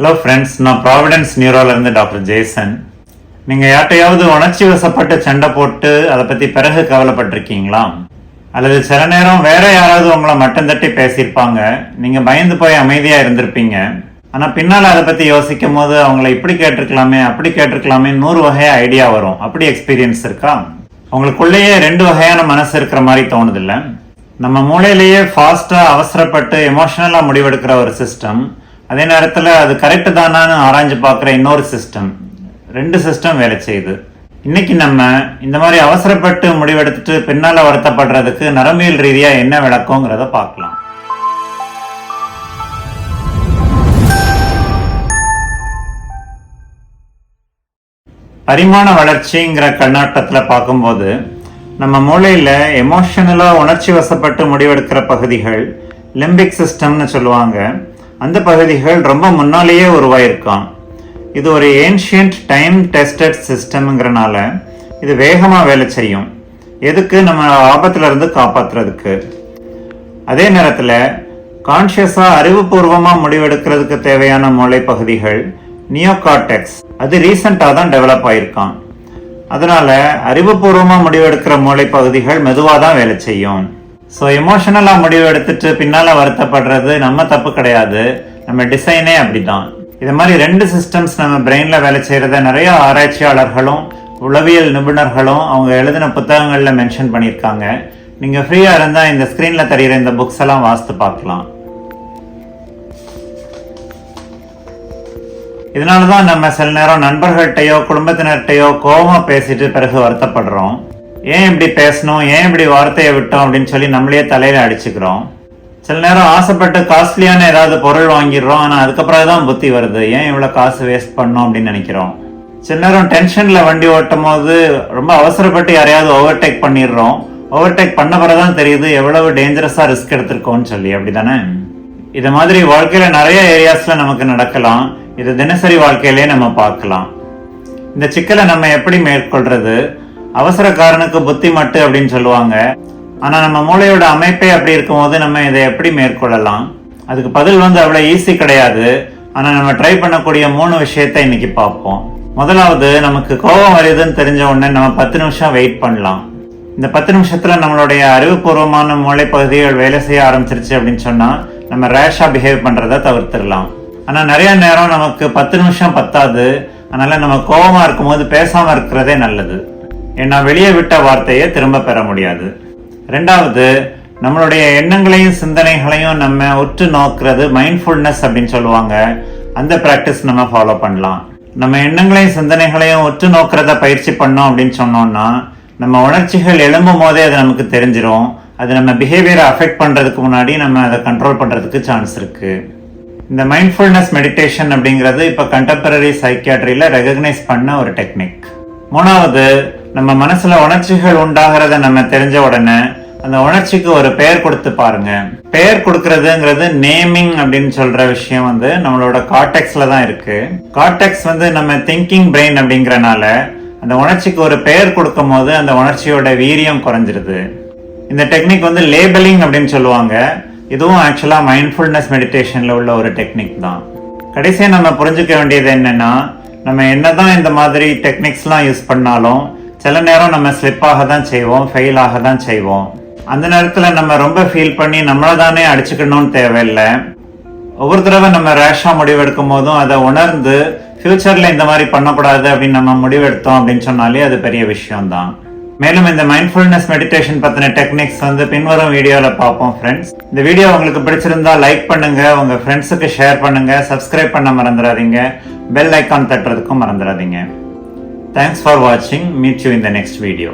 Hello friends நான் Providence நியூரோலேருந்து doctor Jason நீங்கள் யார்ட்டையாவது உணர்ச்சி வசப்பட்டு சண்டை போட்டு அதை பற்றி பிறகு கவலைப்பட்டிருக்கீங்களா? அல்லது சில நேரம் வேற யாராவது உங்களை மட்டம் தட்டி பேசியிருப்பாங்க. நீங்கள் பயந்து போய் அமைதியாக இருந்திருப்பீங்க. ஆனால் பின்னால் அதை பற்றி யோசிக்கும் போது அவங்கள இப்படி கேட்டிருக்கலாமே அப்படி கேட்டிருக்கலாமே நூறு வகையாக ஐடியா வரும். அப்படி எக்ஸ்பீரியன்ஸ் இருக்கா? உங்களுக்குள்ளேயே ரெண்டு வகையான மனசு இருக்கிற மாதிரி தோணுதில்ல. நம்ம மூளையிலேயே ஃபாஸ்ட்டாக அவசரப்பட்டு எமோஷனலாக முடிவெடுக்கிற ஒரு சிஸ்டம் அதே நேரத்தில் அது கரெக்டு தானான்னு ஆராய்ஞ்சு பார்க்குற இன்னொரு சிஸ்டம் ரெண்டு சிஸ்டம் வேலை செய்யுது. இன்னைக்கு நம்ம இந்த மாதிரி அவசரப்பட்டு முடிவெடுத்துட்டு பின்னால் வருத்தப்படுறதுக்கு நரம்பியல் ரீதியாக என்ன விளக்கங்கிறத பார்க்கலாம். பரிமாண வளர்ச்சிங்கிற கண்ணாட்டத்தில் பார்க்கும்போது நம்ம மூளையில் எமோஷனலாக உணர்ச்சி வசப்பட்டு முடிவெடுக்கிற பகுதிகள் லிம்பிக் சிஸ்டம்னு சொல்லுவாங்க. அந்த பகுதிகள் ரொம்ப முன்னாலேயே உருவாயிருக்கான். இது ஒரு ஏன்ஷியன்ட் டைம் டெஸ்டட் சிஸ்டம்ங்கிறனால இது வேகமாக வேலை செய்யும். எதுக்கு? நம்ம ஆபத்துலேருந்து காப்பாற்றுறதுக்கு அதே நேரத்தில் கான்ஷியஸாக அறிவுபூர்வமாக முடிவெடுக்கிறதுக்கு தேவையான மூளை பகுதிகள் நியோகார்டெக்ஸ் அது ரீசண்டாக தான் டெவலப் ஆயிருக்கான். அதனால் அறிவுபூர்வமாக முடிவெடுக்கிற மூளை பகுதிகள் மெதுவாக தான் வேலை செய்யும். ஸோ எமோஷனலாக முடிவு எடுத்துட்டு பின்னால் வருத்தப்படுறது நம்ம தப்பு கிடையாது. நம்ம டிசைனே அப்படிதான் இது மாதிரி ரெண்டு சிஸ்டம்ஸ் நம்ம பிரெயினில் வேலை செய்கிறத நிறைய ஆராய்ச்சியாளர்களும் உளவியல் நிபுணர்களும் அவங்க எழுதின புத்தகங்களில் மென்ஷன் பண்ணியிருக்காங்க. நீங்கள் ஃப்ரீயாக இருந்தால் இந்த ஸ்க்ரீனில் தெரிகிற இந்த புக்ஸ் எல்லாம் வாசித்து பார்க்கலாம். இதனால தான் நம்ம சில நேரம் நண்பர்கள்ட்டையோ குடும்பத்தினர்கிட்டயோ கோபமாக பேசிட்டு பிறகு வருத்தப்படுறோம். ஏன் இப்படி பேசணும்? ஏன் இப்படி வார்த்தையை விட்டோம்? அப்படின்னு சொல்லி நம்மளே தலையில அடிச்சுக்கிறோம். சில நேரம் ஆசைப்பட்டு காஸ்ட்லியான ஏதாவது பொருள் வாங்கிடுறோம். ஆனால் அதுக்கப்புறம் தான் புத்தி வருது. ஏன் இவ்வளோ காசு வேஸ்ட் பண்ணோம் அப்படின்னு நினைக்கிறோம். சில நேரம் டென்ஷனில் வண்டி ஓட்டும் போது ரொம்ப அவசரப்பட்டு யாரையாவது ஓவர்டேக் பண்ணிடுறோம். ஓவர்டேக் பண்ண பிறகுதான் தெரியுது எவ்வளவு டேஞ்சரஸாக ரிஸ்க் எடுத்திருக்கோம்னு சொல்லி. அப்படிதானே? இது மாதிரி வாழ்க்கையில நிறைய ஏரியாஸ்ல நமக்கு நடக்கலாம். இது தினசரி வாழ்க்கையிலே நம்ம பார்க்கலாம். இந்த சிக்கலை நம்ம எப்படி மேற்கொள்றது? அவசரக்காரனுக்கு புத்தி மட்டு அப்படின்னு சொல்லுவாங்க. ஆனா நம்ம மூளையோட அமைப்பே அப்படி இருக்கும்போது நம்ம இதை எப்படி மேற்கொள்ளலாம்? அதுக்கு பதில் வந்து அவ்வளவு ஈஸி கிடையாது. ஆனா நம்ம ட்ரை பண்ணக்கூடிய மூணு விஷயத்தை இன்னைக்கு பார்ப்போம். முதலாவது நமக்கு கோபம் வருதுன்னு தெரிஞ்ச உடனே நம்ம பத்து நிமிஷம் வெயிட் பண்ணலாம். இந்த பத்து நிமிஷத்துல நம்மளுடைய அறிவுபூர்வமான மூளை பகுதிகள் வேலை செய்ய ஆரம்பிச்சிருச்சு அப்படின்னு சொன்னா நம்ம ரேஷா பிஹேவ் பண்றதை தவிர்த்திடலாம். ஆனா நிறைய நேரம் நமக்கு பத்து நிமிஷம் பத்தாது. அதனால நம்ம கோபமா இருக்கும்போது பேசாம இருக்கிறதே நல்லது. ஏன்னா வெளியே விட்ட வார்த்தையை திரும்ப பெற முடியாது. ரெண்டாவது நம்மளுடைய எண்ணங்களையும் சிந்தனைகளையும் நம்ம உற்று நோக்குறது மைண்ட்ஃபுல்னஸ் அப்படின்னு சொல்லுவாங்க. அந்த ப்ராக்டிஸ் நம்ம ஃபாலோ பண்ணலாம். நம்ம எண்ணங்களையும் சிந்தனைகளையும் உற்று நோக்கிறத பயிற்சி பண்ணோம் அப்படின்னு சொன்னோம்னா நம்ம உணர்ச்சிகள் எழும்பும் போதே அது நமக்கு தெரிஞ்சிடும் அது நம்ம பிஹேவியரை அஃபெக்ட் பண்ணுறதுக்கு முன்னாடி நம்ம அதை கண்ட்ரோல் பண்ணுறதுக்கு சான்ஸ் இருக்கு. இந்த மைண்ட்ஃபுல்னஸ் மெடிடேஷன் அப்படிங்கிறது இப்போ கண்டெம்பரரி சைக்கியாட்ரியில் ரெகக்னைஸ் பண்ண ஒரு டெக்னிக் மூணாவது நம்ம மனசுல உணர்ச்சிகள் உண்டாகிறத நம்ம தெரிஞ்ச உடனே அந்த உணர்ச்சிக்கு ஒரு பெயர் கொடுத்து பாருங்க. பெயர் கொடுக்கறதுங்கிறது நேமிங் அப்படின்னு சொல்ற விஷயம் வந்து நம்மளோட காட்டெக்ஸ்ல தான் இருக்கு. காட்டெக்ஸ் வந்து நம்ம திங்கிங் பிரெயின் அப்படிங்கறனால அந்த உணர்ச்சிக்கு ஒரு பெயர் கொடுக்கும் போது அந்த உணர்ச்சியோட வீரியம் குறைஞ்சிருது. இந்த டெக்னிக் வந்து லேபலிங் அப்படின்னு சொல்லுவாங்க. இதுவும் ஆக்சுவலாக மைண்ட்ஃபுல்னஸ் மெடிடேஷனில் உள்ள ஒரு டெக்னிக் தான். கடைசியாக நம்ம புரிஞ்சுக்க வேண்டியது என்னன்னா நம்ம என்னதான் இந்த மாதிரி டெக்னிக்ஸ்லாம் யூஸ் பண்ணாலும் சில நேரம் நம்ம ஸ்லிப் ஆக தான் செய்வோம் ஃபெயில் ஆக தான் செய்வோம். அந்த நேரத்தில் நம்ம ரொம்ப ஃபீல் பண்ணி நம்மளை தானே அடிச்சுக்கணும்னு தேவையில்லை. ஒவ்வொரு தடவை நம்ம ரேஷாக முடிவெடுக்கும் போதும் அதை உணர்ந்து ஃபியூச்சரில் இந்த மாதிரி பண்ணக்கூடாது அப்படின்னு நம்ம முடிவெடுத்தோம் அப்படின்னு சொன்னாலே அது பெரிய விஷயம்தான். மேலும் இந்த மைண்ட்ஃபுல்னஸ் மெடிடேஷன் பற்றின டெக்னிக்ஸ் வந்து பின்வரும் வீடியோவில் பார்ப்போம் ஃப்ரெண்ட்ஸ் இந்த வீடியோ உங்களுக்கு பிடிச்சிருந்தா லைக் பண்ணுங்க உங்கள் ஃப்ரெண்ட்ஸுக்கு ஷேர் பண்ணுங்க சப்ஸ்கிரைப் பண்ண மறந்துடாதீங்க. பெல் ஐக்கான் தட்டுறதுக்கும் மறந்துடாதீங்க. தேங்க்ஸ் ஃபார் வாட்சிங் meet you in the next video